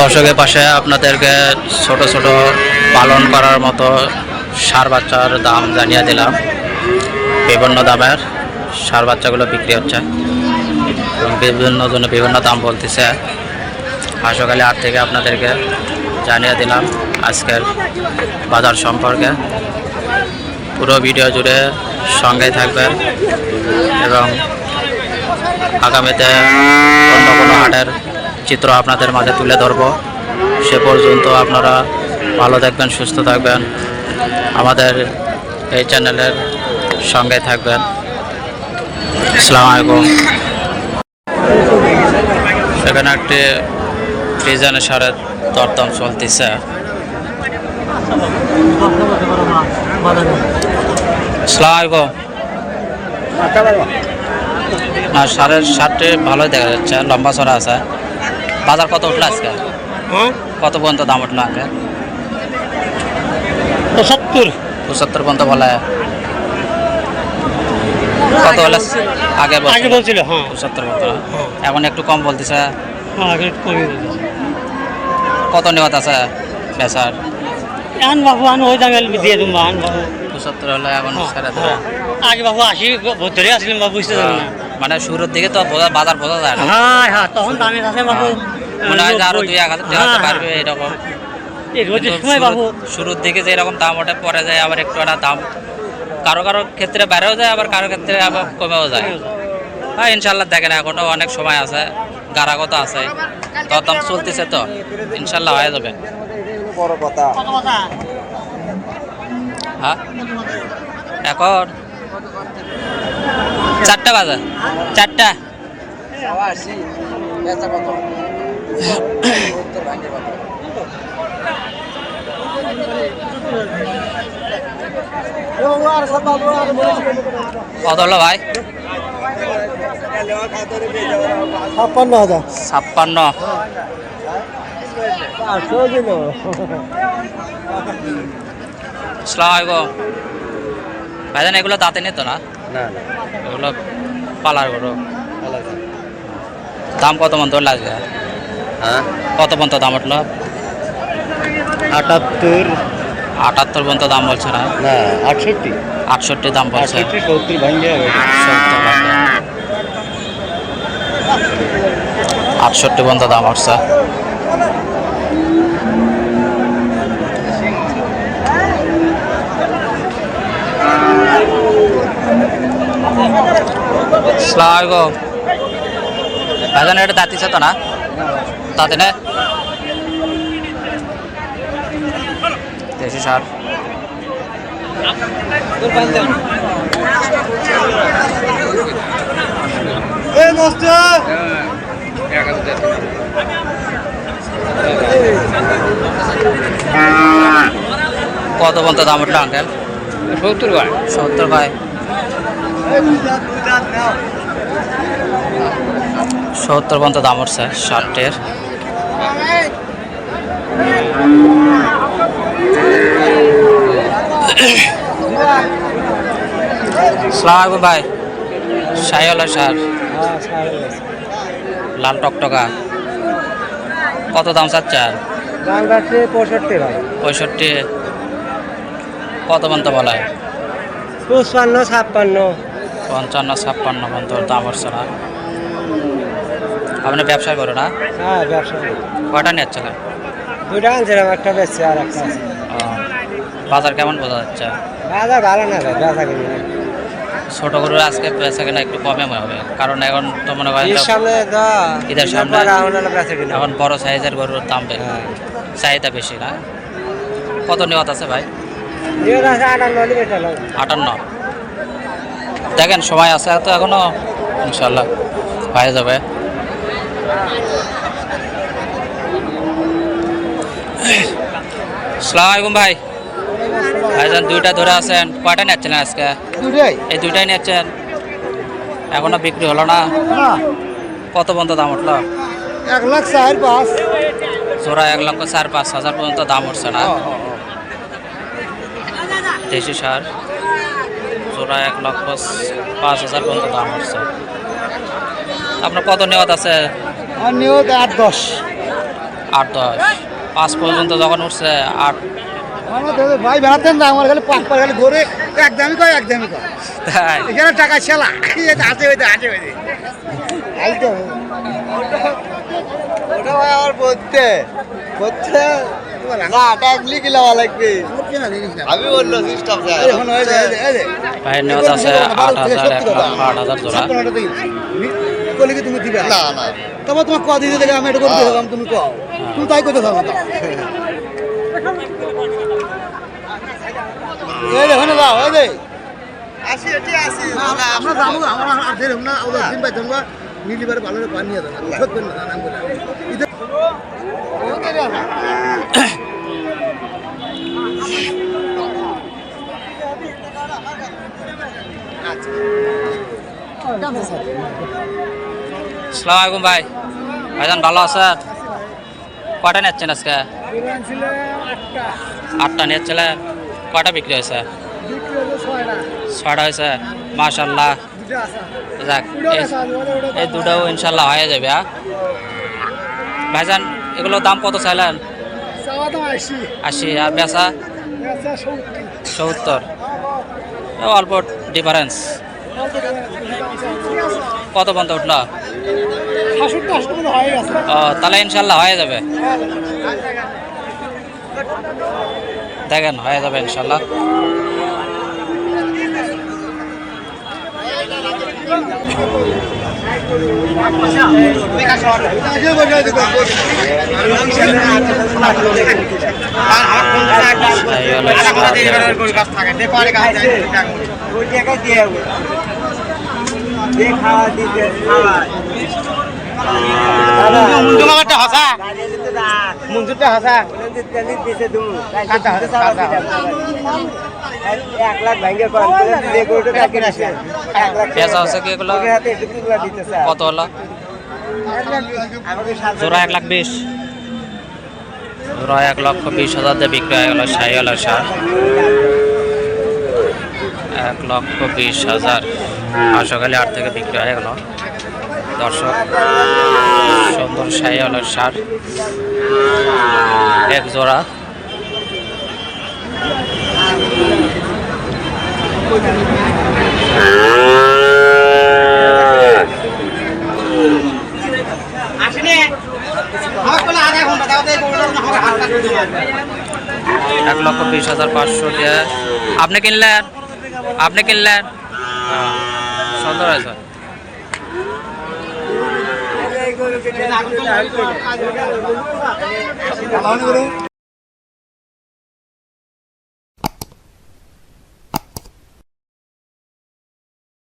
দর্শকের পাশে আপনাদেরকে ছোট ছোট পালন করার মতো সার বাচ্চার দাম জানিয়ে দিলাম। বিভিন্ন দামের সার বাচ্চাগুলো বিক্রি হচ্ছে। এবং বিভিন্ন জন্য বিভিন্ন দাম বলতেছে। আর সকালে থেকে আপনাদেরকে জানিয়ে দিলাম আজকের বাজার সম্পর্কে। পুরো ভিডিও জুড়ে সঙ্গে থাকবেন এবং আগামীতে অন্য কোনো হাটের চিত্র আপনাদের মাঝে তুলে ধরবো। সে পর্যন্ত আপনারা ভালো থাকবেন, সুস্থ থাকবেন। আমাদের এই চ্যানেলের সঙ্গে থাকবেন। আসসালামু আলাইকুম। সেখানে একটি ডিজাইনের সারের দরদাম চলতেছে। না সারের শার্টে ভালোই দেখা যাচ্ছে, লম্বা ছড়া আছে। বাজার কত উঠল আজকে? কত পর্যন্ত দাম উঠল আগে? পঁচাত্তর। পঁচাত্তর পর্যন্ত বলে। কত বলে আগে বলছিল? আগে বলছিল হ্যাঁ। পঁচাত্তর পর্যন্ত। এখন একটু কম বলতেছে। হ্যাঁ কত নেওয়াত আছে বেচার? আন বাবু আন ওই দামে দিয়ে দেবো আন বাবু। পঁচাত্তর হলে এখন হ্যাঁ, হ্যাঁ। আগে বাবু আশি ধরে আসলেন বাবু বুঝতে পারেন না। মানে শুরুর দিকে তো বাজার বোঝা যায় না। হ্যাঁ হ্যাঁ তখন দামে আছে বাবু মনে হয় যে আরও দুই এক হাজার টাকা হ্যাঁ, পারবে এরকম। এই রোজের সময় বাবু শুরুর- দিকে যে এরকম দাম ওঠে পরে যায় আবার একটু একটা দাম। কারও কারও ক্ষেত্রে বেড়েও যায় আবার কারও ক্ষেত্রে আবার কমেও যায়। হ্যাঁ ইনশাল্লাহ দেখেন এখনও অনেক সময় আছে গারাগত আছে। দরদাম চলতেছে তো ইনশাল্লাহ হয়ে যাবে। কত কথা। হ্যাঁ। এখন চারটা বাজে। চারটা। কত হলো ভাই? ছাপ্পান্ন হাজার। ছাপ্পান্ন। পাঁচশো দিল। আসসালামু আলাইকুম। ভাইজান এগুলো দাঁতে নিত না? না না। এগুলো পালার গরু। দাম কত মন তোর লাগবে হ্যাঁ? কত পর্যন্ত দাম উঠল? আটাত্তর। আটাত্তর পর্যন্ত দাম বলছে না? না আটষট্টি। আটষট্টি দাম বলছে। আটষট্টি সত্তর ভাঙে আটষট্টি পর্যন্ত দাম ভাইজান এটা দাঁতিছে তো না? দাঁতে না দেশি সার কত পর্যন্ত দাম উঠল আঙ্কেল সত্তর ভাই। সত্তর ভাই। সত্তর পর্যন্ত দাম উঠছে শার্টের সালাম ভাই। সাইওয়ালা সার লাল টকটকা। কত দাম চাচ্ছে আর দাম কাটছে পঁয়ষট্টি ভাই। পঁয়ষট্টি। কত পর্যন্ত বলা হয় পঁচপান্ন ছাপ্পান্ন। পঞ্চান্ন ছাপ্পান্ন পর্যন্ত দাম উঠছে না। আপনি ব্যবসা করো না? হ্যাঁ ব্যবসা কয়টা নিচ্ছিলেন দুইটা আনছিলাম একটা বেচছে আর একটা বাজার কেমন বোঝা যাচ্ছে? বাজার ভালো না ভাই বেচা কিনি ছোট গরুর আজকে বেচা কিনা একটু কমে হবে কারণ এখন তো মনে করেন ঈদের সামনে ঈদের এখন বড় সাইজের গরুর দাম বেশি হ্যাঁ। চাহিদা বেশি না? কত নিয়ত আছে ভাই? আটান্ন হলে বেচা লাগবে আটান্ন দেখেন সময় আছে তো এখনও ইনশাল্লাহ হয়ে যাবে। সালাম আলাইকুম ভাই। ভাইজান দুইটা ধরে আছেন। কয়টা নিচ্ছেন আজকে? এই দুইটাই নিচ্ছেন এখনও বিক্রি হলো না? না। কত পর্যন্ত দাম উঠল? এক লাখ চার পাঁচ। জোড়া এক লক্ষ চার পাঁচ হাজার পর্যন্ত দাম উঠছে না? দেশি সার। জোড়া এক লক্ষ পাঁচ হাজার পর্যন্ত দাম উঠছে আপনার কত নিয়ত আছে? আর নিয়ত আট দশ। আট দশ। পাঁচ পর্যন্ত যখন উঠছে আট ভাই বেড়াতেন না আমার খালি পাঁচ পার খালি ঘুরে। একদমই কয় একদমই কয়। তাই? এখানে টাকা ছেলা। আছে হইতে আছে হইতে এই তো। ওটা ভাই আমার বলতে। বলতে না টাকলি কি লাওয়া লাগবে। আমি বলল সিস্টেম এখন হয়ে যায় এই যে ভাইয়ের নিয়ত আছে আট হাজার আট হাজার জোড়া। বলি কি তুমি দিবে। না না। তবে তোমার কদিন থেকে আমি এটা করতে হবে তুমি কও। তুমি তাই করতে থাকো। এই দেখো না দাও এই যে। আসি এটি আসি। আমরা যাব আমরা আর না। পাইতাম না নীলিবারে ভালো করে পানি আছে না সত্যি না নাম বলে। ইতে সালাম আলাইকুম ভাই। ভাইজান ভালো আছেন? কয়টা নিচ্ছেন আজকে? আটটা নিচ্ছিলেন কয়টা বিক্রি হয়েছে? ছয়টা হয়েছে। মাশাল্লাহ যাক, এই দুটাও ইনশাল্লাহ হয়ে যাবে হ্যাঁ? ভাইজান এগুলোর দাম কত চাইলেন? আশি। আর বেচা? সত্তর। অল্প ডিফারেন্স কত পর্যন্ত উঠল? ও তাহলে ইনশাল্লাহ হয়ে যাবে। দেখেন হয়ে যাবে ইনশাল্লাহ। এই হলো হাসা। এক লাখ ভাঙ্গে পেঁচা কি এগুলো? কত হলো? জোড়া এক লাখ বিশ। জোড়া এক লক্ষ বিশ হাজার দিয়ে বিক্রি হয়ে গেল সাই হলো সার। এক লক্ষ বিশ হাজার আশাকালি আট থেকে বিক্রি হয়ে গেল। দর্শক, সুন্দর সাই হলো সার। এক জোড়া। এক লক্ষ বিশ হাজার পাঁচশো দিয়ে। আপনি কিনলেন? আপনি কিনলেন? সুন্দর হয়েছে ಕಲಾವಿದರು